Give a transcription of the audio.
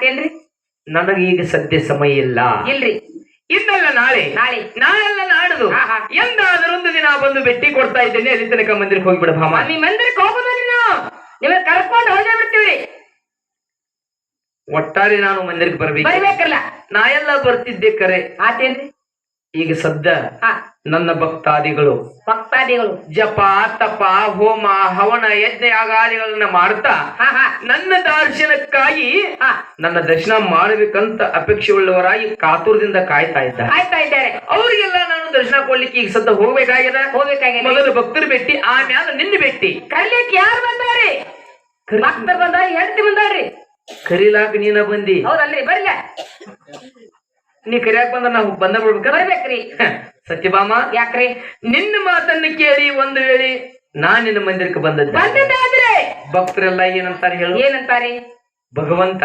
ಆತೇನ್ರಿ ನನಗೆ ಈಗ ಸದ್ಯ ಸಮಯ ಇಲ್ಲ. ಇಲ್ರಿ. ಇಂದಲ್ಲ ನಾಳೆ? ನಾಳೆ. ನಾಳೆಲ್ಲ ನಾಡುದು? ಎಂದಾದ್ರೊಂದು ದಿನ ಬಂದು ಭೇಟಿ ಕೊಡ್ತಾ ಇದ್ದೇನೆ ಅಲ್ಲಿ ತನಕ ಮಂದಿರಕ್ಕೆ ಹೋಗ್ಬಿಡ ಭಾಮ. ಮಮ್ಮಿ ಮಂದಿರಕ್ಕೆ ಹೋಗೋದ್ರಿ ನಾವು ನಿಮಗೆ ಕರ್ಕೊಂಡು ಹೋಗೇ ಬಿಡ್ತೀವ್ರಿ. ಒಟ್ಟಾರೆ ನಾನು ಮಂದಿರಕ್ಕೆ ಬರ್ಬೇಕು. ಬರ್ಬೇಕಲ್ಲ. ನಾ ಎಲ್ಲ ಬರ್ತಿದ್ದೆ ಕರೆ. ಆತೇನ್ರಿ? ಈಗ ಸದ್ಯ ನನ್ನ ಭಕ್ತಾದಿಗಳು. ಭಕ್ತಾದಿಗಳು. ಜಪ ತಪ ಹೋಮ ಹವನ ಯಜ್ಞ ಯಾಗಾದಿಗಳನ್ನ ಮಾಡ್ತಾ ನನ್ನ ದರ್ಶನಕ್ಕಾಗಿ ನನ್ನ ದರ್ಶನ ಮಾಡಬೇಕಂತ ಅಪೇಕ್ಷೆ ಉಳ್ಳವರಾಗಿ ಕಾತುರದಿಂದ ಕಾಯ್ತಾ ಇದ್ದಾರೆ. ಆಯ್ತಾ ಇದ್ದಾರೆ. ಅವರಿಗೆಲ್ಲ ನಾನು ದರ್ಶನ ಕೊಡ್ಲಿಕ್ಕೆ ಈಗ ಸದ್ದ ಹೋಗ್ಬೇಕಾಗ್ಯದ ಹೋಗ್ಬೇಕಾಗಿದೆ. ಮೊದಲು ಭಕ್ತರು ಭೇಟಿ ಆಮೇಲೆ ನಿನ್ನ ಭೇಟಿ. ಕರಿಲಿಕ್ಕೆ ಯಾರು ಬಂದಾರೆ? ಭಕ್ತರು ಬಂದಾರ ಹೆಂಡತಿ ಬಂದಾರ್ರಿ? ಕರಿಲಾಕ ನೀನ ಬಂದಿ. ಹೌದಲ್ರಿ ಬರ್ಲ. ನೀ ಕರಿಯಾಕ ಬಂದ ನಾವು ಬಂದ ಬಿಡ್ಬೇಕಲ್ಲ ಯಾಕ್ರಿ? ಸತ್ಯಭಾಮ ಯಾಕ್ರಿ? ನಿನ್ನ ಮಾತನ್ನ ಕೇಳಿ ಒಂದು ವೇಳೆ ನಾ ನಿನ್ನ ಮಂದಿರಕ್ಕೆ ಬಂದದ್ದು. ಬಂದಿದ್ದಾದ್ರೆ? ಭಕ್ತರೆಲ್ಲ ಏನಂತಾರೆ ಹೇಳು? ಏನಂತಾರೆ? ಭಗವಂತ